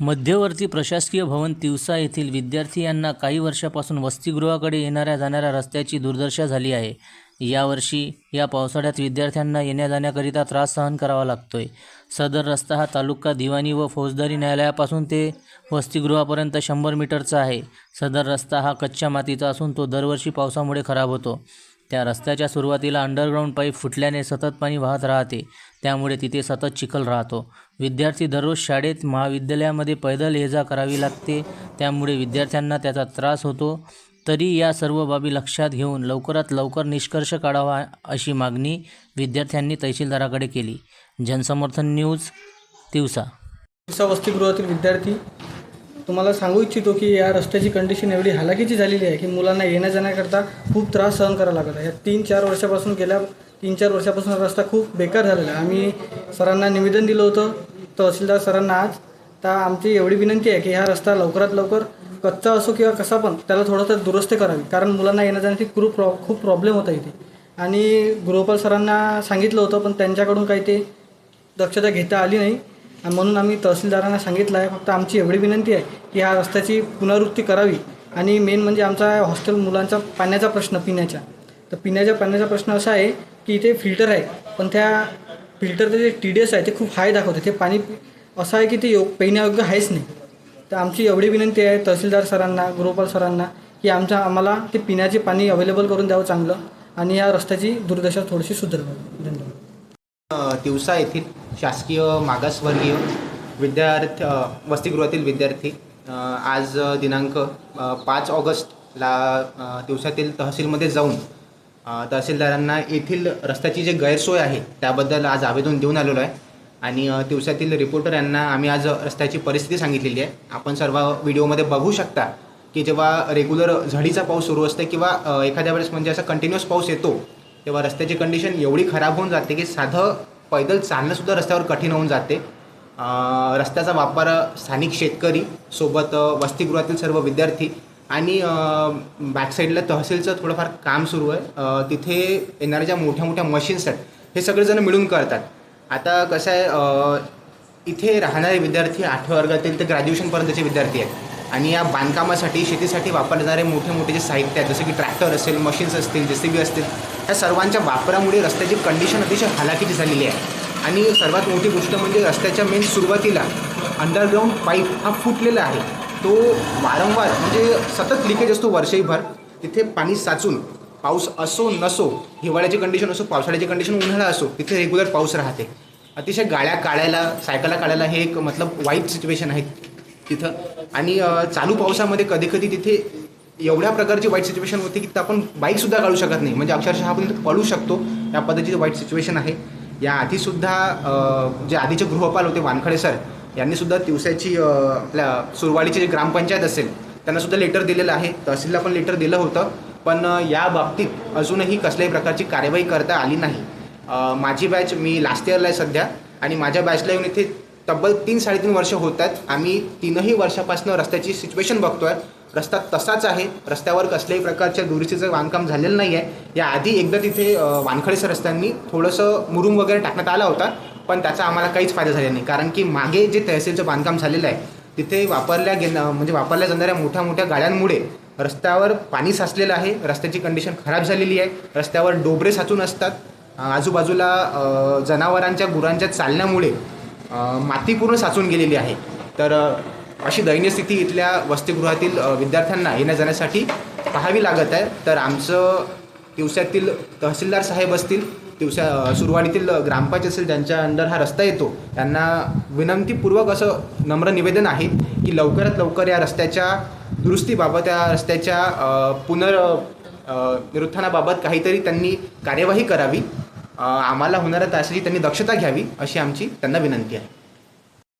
मध्यवर्ती प्रशासकीय भवन तिवसा येथील विद्यार्थी यांना काही वर्षापासून वसतिगृहाकडे येणाऱ्या जाणाऱ्या रस्त्याची दुर्दशा झाली आहे. यावर्षी या पावसाळ्यात विद्यार्थ्यांना येण्या जाण्याकरिता त्रास सहन करावा लागतोय. सदर रस्ता हा तालुका दिवाणी व फौजदारी न्यायालयापासून ते वसतिगृहापर्यंत शंभर मीटरचा आहे. सदर रस्ता हा कच्च्या मातीचा असून तो दरवर्षी पावसामुळे खराब होतो. त्या रस्त्याच्या सुरुवातीला अंडरग्राऊंड पाईप फुटल्याने सतत पाणी वाहत राहते. त्यामुळे तिथे सतत चिखल राहतो. विद्यार्थी दररोज शाळेत महाविद्यालयामध्ये पैदल ये जा करावी लागते. त्यामुळे विद्यार्थ्यांना त्याचा त्रास होतो. तरी या सर्व बाबी लक्षात घेऊन लवकरात लवकर निष्कर्ष काढावा अशी मागणी विद्यार्थ्यांनी तहसीलदाराकडे केली. जनसमर्थन न्यूज तिवसा. दिवसा वसतिगृहातील विद्यार्थी तुम्हाला सांगू इच्छितो की या रस्त्याची कंडिशन एवढी हालाकीची झालेली आहे की मुलांना येण्या जाण्याकरता खूप त्रास सहन करावा लागत आहे. या तीन चार वर्षापासून गेल्या तीन चार वर्षापासून हा रस्ता खूप बेकार झालेला आहे. आम्ही सरांना निवेदन दिलं होतं तहसीलदार सरांना आज. तर आमची एवढी विनंती आहे की हा रस्ता लवकरात लवकर कच्चा असो किंवा कसा पण त्याला थोडंसं दुरुस्त करावी. कारण मुलांना येण्या जाण्याची खूप प्रॉ खूप प्रॉब्लेम होता इथे. आणि गृहपाल सरांना सांगितलं होतं पण त्यांच्याकडून काही ते दक्षता घेता आली नाही. आणि म्हणून आम्ही तहसीलदारांना सांगितलं आहे फक्त आमची एवढी विनंती आहे की ह्या रस्त्याची पुनरावृत्ती करावी. आणि मेन म्हणजे आमचा हॉस्टेल मुलांचा पाण्याचा प्रश्न पिण्याचा. तर पिण्याच्या पाण्याचा प्रश्न असा आहे की इथे फिल्टर आहे पण त्या फिल्टरचे जे टी डी एस आहे ते खूप हाय दाखवते. ते पाणी असं आहे की ते योग पिण्यायोग्य आहेच नाही. तर आमची एवढी विनंती आहे तहसीलदार सरांना गृहपाल सरांना की आमच्या आम्हाला ते पिण्याचे पाणी अवेलेबल करून द्यावं चांगलं. आणि या रस्त्याची दुर्दशा थोडीशी सुधारवी. धन्यवाद. दिवसा येथील शासकीय मागासवर्गीय विद्यार्थी वसतिगृहातील विद्यार्थी आज दिनांक पाच ऑगस्टला दिवसातील तहसीलमध्ये जाऊन तहसीलदारांना येथील रस्त्याची जे गैरसोय आहे त्याबद्दल आज आवेदन देऊन आलेलो आहे. आणि दिवसातील रिपोर्टर यांना आम्ही आज रस्त्याची परिस्थिती सांगितलेली आहे. आपण सर्व व्हिडिओमध्ये बघू शकता की जेव्हा रेग्युलर झडीचा पाऊस सुरू असते किंवा एखाद्या वेळेस म्हणजे असा कंटिन्युअस पाऊस येतो तेव्हा रस्त्याची कंडिशन एवढी खराब होऊन जाते की साधं पैदल चालणंसुद्धा रस्त्यावर कठीण होऊन जाते. रस्त्याचा वापर स्थानिक शेतकरी सोबत वसतिगृहातील सर्व विद्यार्थी आणि बॅकसाईडला तहसीलचं थोडंफार काम सुरू आहे. तिथे येणाऱ्या ज्या मोठ्या मोठ्या मशीन्स आहेत हे सगळेजण मिळून करतात. आता कसं आहे इथे राहणारे विद्यार्थी आठव्या वर्गातील ते ग्रॅज्युएशनपर्यंतचे विद्यार्थी आहेत. आणि या बांधकामासाठी शेतीसाठी वापरले जाणारे मोठे मोठे जे साहित्य आहेत जसे की ट्रॅक्टर असेल मशीन्स असतील जे सी बी असतील त्या सर्वांच्या वापरामुळे रस्त्याची कंडिशन अतिशय हालाकीची झालेली आहे. आणि सर्वात मोठी गोष्ट म्हणजे रस्त्याच्या मेन सुरुवातीला अंडरग्राऊंड पाईप हा फुटलेला आहे. तो वारंवार म्हणजे सतत लिकेज असतो वर्षभर. तिथे पाणी साचून पाऊस असो नसो हिवाळ्याची कंडिशन असो पावसाळ्याची कंडिशन उन्हाळा असो तिथे रेग्युलर पाऊस राहते. अतिशय गाड्या काढायला सायकला काढायला हे एक मतलब वाईट सिच्युएशन आहे तिथं. आणि चालू पावसामध्ये कधी कधी तिथे एवढ्या प्रकारची वाईट सिच्युएशन होती की आपण बाईकसुद्धा काढू शकत नाही. म्हणजे अक्षरशः आपण पळू शकतो. या पद्धतीची वाईट सिच्युएशन आहे. या आधीसुद्धा जे आधीचे गृहपाल होते वानखडे सर यांनीसुद्धा दिवसाची आपल्या सुरवाडीची जी ग्रामपंचायत असेल त्यांनासुद्धा लेटर दिलेलं आहे. तहसीलला पण लेटर दिलं होतं. पण या बाबतीत अजूनही कसल्याही प्रकारची कार्यवाही करता आली नाही. माझी बॅच मी लास्ट इयरला आहे सध्या. आणि माझ्या बॅचला येऊन इथे तब्बल तीन साडेतीन वर्ष होत आहेत. आम्ही तीनही वर्षापासून रस्त्याची सिच्युएशन बघतो आहे रस्ता तसाच आहे. रस्त्यावर कसल्याही प्रकारच्या दुरुस्तीचं बांधकाम झालेलं नाही आहे याआधी एकदा तिथे अ, वानखडेसर रस्त्यांनी थोडंसं मुरुम वगैरे टाकण्यात आला होता. पण त्याचा आम्हाला काहीच फायदा झाला नाही. कारण की मागे जे तहसीलचं बांधकाम झालेलं आहे तिथे वापरल्या गे म्हणजे वापरल्या जाणाऱ्या मोठ्या मोठ्या गाड्यांमुळे रस्त्यावर पाणी साचलेलं आहे. रस्त्याची कंडिशन खराब झालेली आहे. रस्त्यावर डोबरे साचून असतात. आजूबाजूला जनावरांच्या गुरांच्या चालण्यामुळे माती पूर्ण साचून गेलेली आहे. तर अशी दयनीय स्थिती इथल्या वसतिगृहातील विद्यार्थ्यांना येण्या जाण्यासाठी पाहावी लागत आहे. तर आमचं दिवसातील तहसीलदार साहेब असतील दिवसा सुरुवातीतील सुरवाडीतील ग्रामपंचायत असेल ज्यांच्या अंडर हा रस्ता येतो त्यांना विनंतीपूर्वक असं नम्र निवेदन आहे की लवकरात लवकर या रस्त्याच्या दुरुस्तीबाबत या रस्त्याच्या पुनर निरुत्थानाबाबत काहीतरी त्यांनी कार्यवाही करावी. आम्हाला होणाऱ्या त्रासाची त्यांनी दक्षता घ्यावी अशी आमची त्यांना विनंती आहे.